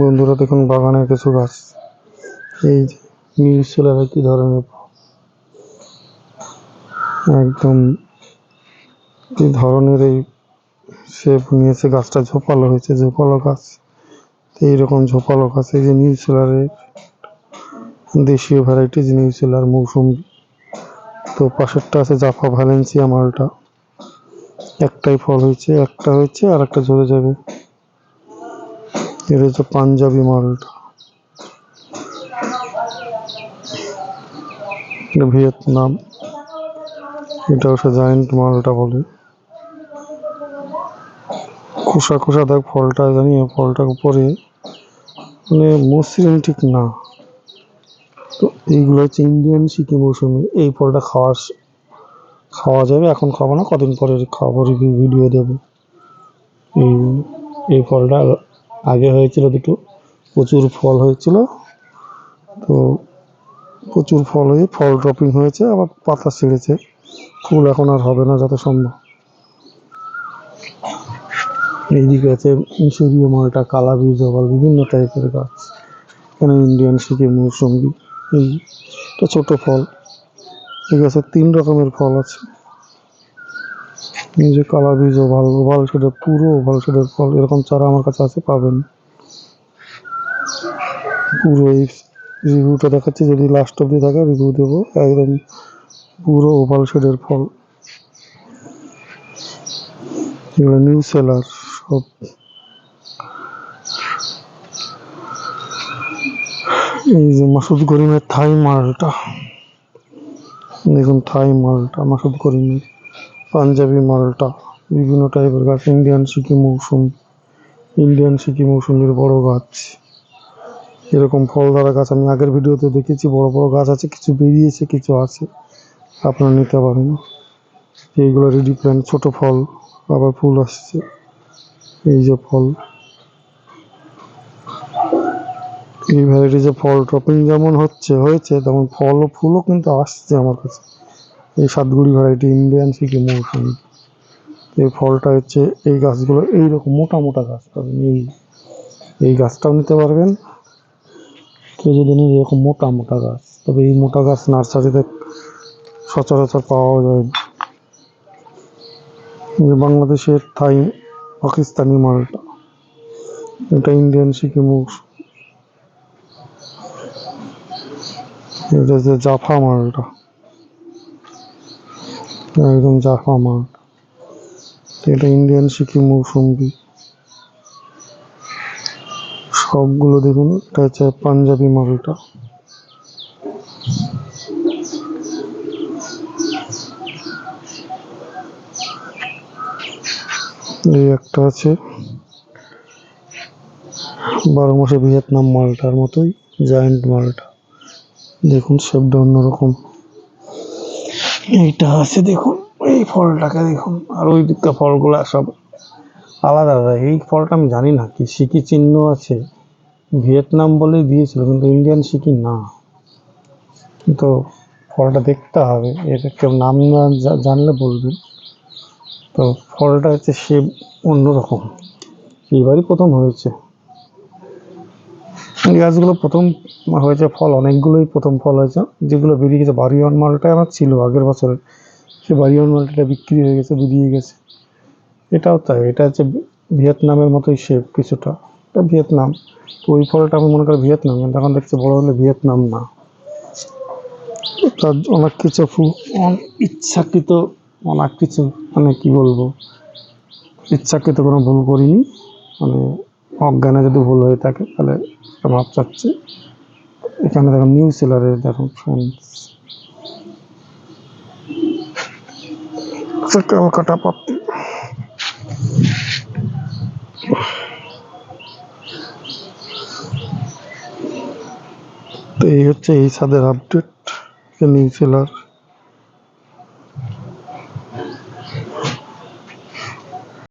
বন্ধুরা দেখুন, বাগানের কিছু গাছ। এই যে নিউজিল্যান্ডে কি ধরনের একদম কি ধরনের এই শেপ নিয়েছে গাছটা? ঝোপালো হয়েছে, ঝোপালো গাছ। এইরকম ঝোপালো গাছ, এই যে নিউজিল্যান্ডের দেশীয় ভ্যারাইটিজ নিউজিল্যান্ড মৌসুমি। তো পাশেরটা আছে জাফা ভ্যালেন্সিয়া মালটা। একটাই ফল হয়েছে, একটা হয়েছে আর একটা ঝরে যাবে। এটা হচ্ছে পাঞ্জাবি মালটা। ভিয়েতনাম। এটা হচ্ছে জায়েন্ট মালটা বলে। খোসা খোসা দেখ ফলটা, জানি ফলটার উপরে। মানে মসৃণ ঠিক না। তো এইগুলো হচ্ছে ইন্ডিয়ান সিকি মৌসুমি এই ফলটা খাওয়া খাওয়া যাবে, এখন খাব না, কদিন পরে খাব রিভিউ ভিডিও দেবো। এই ফলটা আগে হয়েছিল দুটো, প্রচুর ফল হয়েছিল। তো প্রচুর ফল হয়ে, ফল ড্রপিং হয়েছে, আবার পাতা ছিঁড়েছে। ফুল এখন আর হবে না, যত সম্ভব। এইদিকে আছে মিশরীয় মালটা কালা বীজ আবার বিভিন্ন টাইপের গাছ। এখানে ইন্ডিয়ান সিকিম মৌসুমি, এই এটা ছোট ফল। এই গাছে তিন রকমের ফল আছে। এই যে কালা বীজ ওভাল ওভাল শেডের পুরো ওভাল শেডের ফল, এরকম চারা আমার কাছে আছে, পাবেন। পুরো এই রিভিউটা দেখাচ্ছি, যদি লাস্ট অব্দি থাকে রিভিউ দেবো। একদম পুরো ওভাল শেডের ফল। এগুলো নিউ সেলার সব। এই যে মাসুদ করিমের থাই মালটা। দেখুন থাই মালটা মাসুদ করিমের পাঞ্জাবি মালটা, বিভিন্ন টাইপের গাছ ইন্ডিয়ান সিকি মৌসুম। ইন্ডিয়ান সিকি মৌসুমির বড় গাছ। এরকম ফল ধরা গাছ আমি আগের ভিডিওতে দেখেছি, বড় বড় গাছ আছে, কিছু বেরিয়েছে, কিছু আছে। আপনারা নিতে পারেন। এইগুলো রেডি প্ল্যান্ট ছোট ফল, আবার ফুল আসছে। এই যে ফল। এই ভ্যারাইটিজে ফল টপিং যেমন হচ্ছে, হয়েছে, তেমন ফল ও ফুলও কিন্তু আসছে আমার কাছে। এই সাতগুড়ি ভ্যারাইটি ইন্ডিয়ান সিকি মৌসুমি। এই ফলটা হচ্ছে, এই গাছগুলো এইরকম মোটা মোটা গাছ পাবেন, এই এই গাছটাও নিতে পারবেন। কেউ যদি নেই এরকম মোটা মোটা গাছ, তবে এই মোটা গাছ নার্সারিতে সচরাচর পাওয়া যায়। যে বাংলাদেশের থাই, পাকিস্তানি মালটা। এটা ইন্ডিয়ান সিকি এটা হচ্ছে জাফা মালটা একদম জাফা মাল এটা ইন্ডিয়ান সিকি মৌসুম্বি সবগুলো দেখুন এটা হচ্ছে পাঞ্জাবি মালটা এই একটা আছে বারো মাসে ভিয়েতনাম মালটার মতোই জায়েন্ট মালটা দেখুন শেপটা অন্যরকম। এইটা আছে দেখুন, এই ফলটাকে দেখুন, আর ওই দিকটা ফলগুলো সব আলাদা আলাদা। এই ফলটা আমি জানি না, কি সিকি চিহ্ন আছে? ভিয়েতনাম বলেই দিয়েছিল, কিন্তু ইন্ডিয়ান সিকি না। তো ফলটা দেখতে হবে, এর কেউ নাম না জানলে বলবেন। তো ফলটা হচ্ছে সে অন্যরকম। এইবারই প্রথম হয়েছে। এই গাছগুলো প্রথম হয়েছে ফল, অনেকগুলোই প্রথম ফল হয়েছে, যেগুলো বেরিয়ে গেছে বাড়িওয়ান মালটা আমার ছিল আগের বছরের। সে বাড়িওয়ান মালটা বিক্রি হয়ে গেছে, বেরিয়ে গেছে। এটাও তাই, এটা হচ্ছে ভিয়েতনামের মতোই শেপ কিছুটা। এটা ভিয়েতনাম। তো ওই ফলটা আমি মনে করি ভিয়েতনাম, কিন্তু এখন দেখছি বড় হলে ভিয়েতনাম না। তার অনেক কিছু ইচ্ছাকৃত অনেক কিছু মানে কি বলব? ইচ্ছাকৃত কোনো ভুল করিনি। মানে অজ্ঞানে যদি ভুল হয়ে থাকে, তাহলে মাপ চাচ্ছি এখানে দেখুন নিউ সেলারে দেখুন ফ্রেন্ডস কাটা পাত্তি তো এই হচ্ছে এই ছাদের আপডেট নিউ সেলার